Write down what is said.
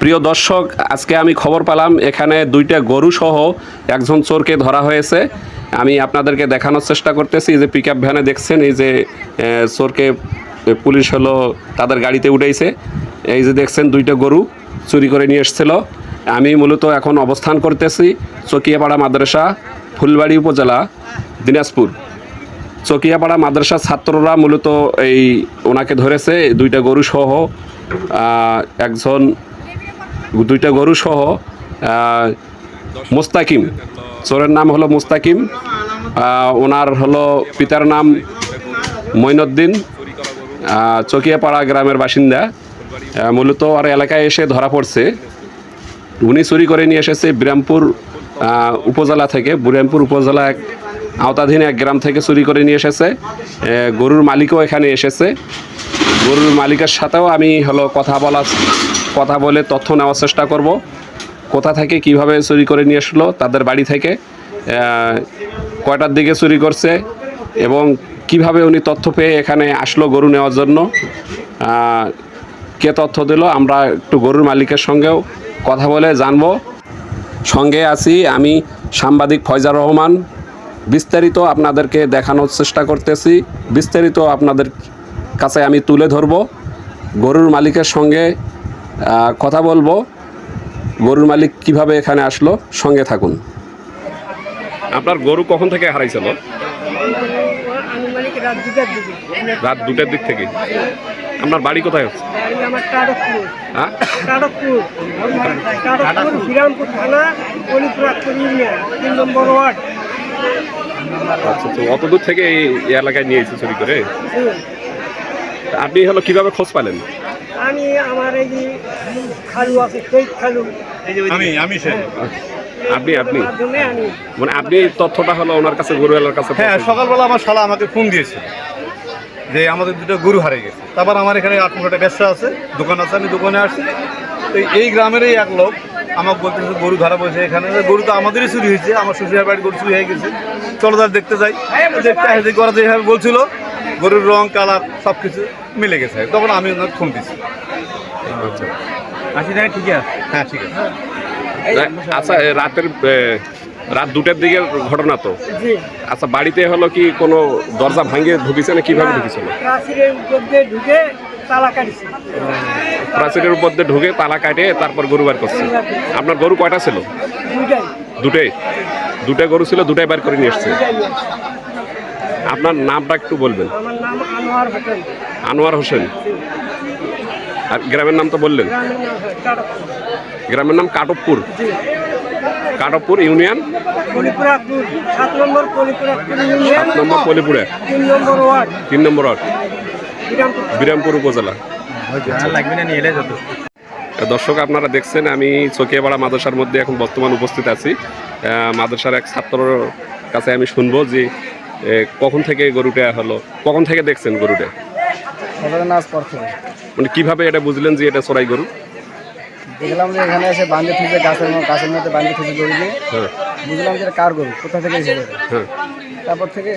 প্রিয় দর্শক, আজকে আমি খবর পেলাম, এখানে দুইটা গরু সহ একজন চোরকে ধরা হয়েছে। আমি আপনাদেরকে দেখানোর চেষ্টা করতেছি যে পিক আপ ভ্যানে দেখছেন, এই যে চোরকে পুলিশ হলো তাদের গাড়িতে উঠেছে এই যে দেখছেন, দুইটা গরু চুরি করে নিয়ে এসেছিল। আমি মূলত এখন অবস্থান করতেছি চকিয়াপাড়া মাদ্রাসা, ফুলবাড়ি উপজেলা, দিনাজপুর। চকিয়াপাড়া মাদ্রাসা ছাত্ররা মূলত এই ওনাকে ধরেছে দুইটা গরু সহ একজন দুইটা গরু সহ মুস্তাকিম। চোরের নাম হলো মুস্তাকিম। ওনার হলো পিতার নাম মঈনুদ্দিন। আহ, চকিয়াপাড়া গ্রামের বাসিন্দা। মূলত আর এলাকায় এসে ধরা পড়ছে। উনি চুরি করে নিয়ে এসেছে বিরামপুর উপজেলা থেকে। বিরামপুর উপজেলা আওতাধীন এক গ্রাম থেকে চুরি করে নিয়ে এসেছে। গরুর মালিকও এখানে এসেছে। গরুর মালিকের সাথেও আমি হলো কথা বলা, কথা বলে তথ্য নেওয়ার চেষ্টা করব। কোথা থেকে কীভাবে চুরি করে নিয়ে আসলো তাদের বাড়ি থেকে কয়টার দিকে চুরি করছে এবং কীভাবে উনি তথ্য পেয়ে এখানে আসলো গরু নেওয়ার জন্য। কে তথ্য দিল, আমরা একটু গরুর মালিকের সঙ্গেও কথা বলে জানব। সঙ্গে আছি আমি সাংবাদিক ফয়জার রহমান। বিস্তারিত আপনাদেরকে দেখানোর চেষ্টা করতেছি। বিস্তারিত আপনাদের কাছে আমি তুলে ধরব। গরুর মালিকের সঙ্গে কথা বলব। গরুর মালিক কীভাবে এখানে আসলো সঙ্গে থাকুন। আপনার গরু কখন থেকে হারাইছিল রাত দুটার দিকে থেকে। আপনার বাড়ি কোথায় হচ্ছে? বাড়ি আমার টাডকপুর হ্যাঁ আচ্ছা তো অত দূর থেকে এই এলাকায় নিয়ে এসে চুরি করে? তা আপনি হলো কীভাবে খোঁজ পেলেন? আমি আমার এই যে খালু আছে সেই খালু। আমি আমি সে। আপনি আপনি? মানে আপনি এই তথ্যটা হলো ওনার কাছে গরু এলার কাছে হ্যাঁ সকালবেলা আমার শালা আমাকে ফোন দিয়েছে যে আমাদের দুটো গরু হারিয়ে গেছে। তারপর আমার এখানে আট একটা ব্যবসা আছে দোকান আছে আমি দোকানে আসছি। তো এই গ্রামেরই এক লোক আমাকে বলতেছে গরু ধরা পড়েছে এখানে। গরু তো আমাদেরই চুরি হয়েছে আমার শ্বশুরের বাড়ির গরু চুরি হয়ে গেছে। চলো তার দেখতে যাই। দেখতে আসে করা যেভাবে বলছিল গরুর রং কালার সব কিছু মিলে গেছে। তখন আমি ওনার ফোন দিচ্ছি আচ্ছা। আশি টাকা ঠিক আছে। হ্যাঁ ঠিক আছে। আচ্ছা রাতের রাত দুটার দিকের ঘটনা তো? আচ্ছা বাড়িতে হলো কি কোনো দরজা ভাঙে ঢুকিছে না কীভাবে ঢুকিছিল প্রাচীরের ঢুকে তালা কাটছে প্রাচীরের উপর দিয়ে ঢুকে তালা কাটে তারপর গরু বার করছে। আপনার গরু কয়টা ছিল? দুটাই। দুটাই গরু ছিল দুটাই বার করে নিয়ে এসছে। আপনার নামটা একটু বলবেন। আনোয়ার হোসেন। আর গ্রামের নাম তো বললেন। গ্রামের নাম কাটবপুর কাটবপুর ইউনিয়ন? সাত নম্বর পলিপুরে তিন নম্বর ওয়ার্ড। তিন নম্বর ওয়ার্ড। বিরামপুর। উপজেলা। লাগবে না নিয়ে এলে যত দর্শক আপনারা দেখছেন আমি চকিয়াপাড়া মাদ্রাসার মধ্যে এখন বর্তমান উপস্থিত আছি। মাদ্রাসার এক ছাত্রর কাছে আমি শুনব যে কখন থেকে গরুটা হলো কখন থেকে দেখছেন গরুটা? মানে কীভাবে এটা বুঝলেন যে এটা চড়াই গরু? দেখলাম যে এখানে এসে বান্ধে থেকে গাছের গাছের মধ্যে বান্ধে থেকে গরু দিয়ে হ্যাঁ। বুঝলাম যে কার গরু কোথা থেকে এসে গরু হ্যাঁ। তারপর থেকে।